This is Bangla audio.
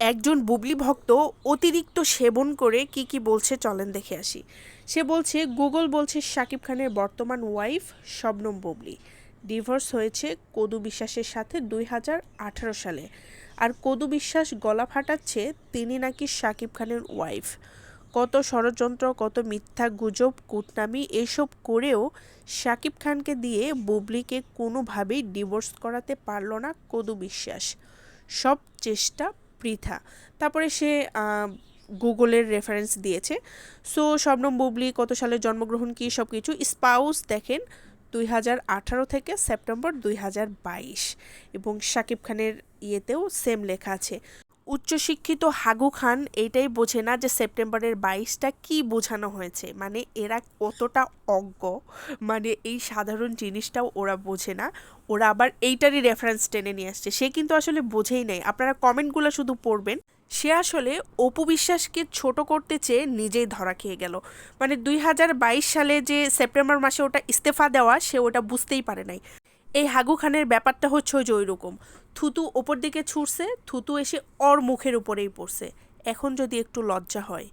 একজন বুবলি ভক্ত অতিরিক্ত সেবন করে কি কি বলছে, চলেন দেখে আসি। সে বলছে, গুগল বলছে শাকিব খানের বর্তমান ওয়াইফ শবনম বুবলি। ডিভোর্স হয়েছে কদু বিশ্বাসের সাথে দুই হাজার আঠারো সালে। আর কদু বিশ্বাস গলা ফাটাচ্ছে তিনি নাকি শাকিব খানের ওয়াইফ। কত ষড়যন্ত্র, কত মিথ্যা গুজব, কুটনামি, এসব করেও শাকিব খানকে দিয়ে বুবলিকে কোনোভাবেই ডিভোর্স করাতে পারল না কদু বিশ্বাস। সব চেষ্টা বৃথা তারপরে সে গুগলের রেফারেন্স দিয়েছে। সো, শবনম বুবলি কত সালে জন্মগ্রহণ, কী সব কিছু? স্পাউস দেখেন দুই হাজার আঠারো থেকে সেপ্টেম্বর দুই হাজার বাইশ। এবং শাকিব খানের ইয়েতেও সেম লেখা আছে। উচ্চশিক্ষিত হাগু খান এইটাই বোঝে না যে সেপ্টেম্বরের বাইশটা কি বোঝানো হয়েছে। মানে এরা কতটা অজ্ঞ মানে এই সাধারণ জিনিসটাও ওরা বোঝে না। ওরা আবার এইটারই রেফারেন্স টেনে নিয়ে আসছে। সে কিন্তু আসলে বোঝেই নাই। আপনারা কমেন্টগুলো শুধু পড়বেন। সে আসলে অপু বিশ্বাসকে ছোট করতে চেয়ে নিজেই ধরা খেয়ে গেল। মানে দুই হাজার বাইশ সালে যে সেপ্টেম্বর মাসে ওটা ইস্তেফা দেওয়া, সে ওটা বুঝতেই পারে নাই। এই হাগু খানের ব্যাপারটা হচ্ছে ওই যে ওই রকম থুতু ওপর দিকে ছুটছে, থুতু এসে ওর মুখের উপরেই পড়ছে। এখন যদি একটু লজ্জা হয়।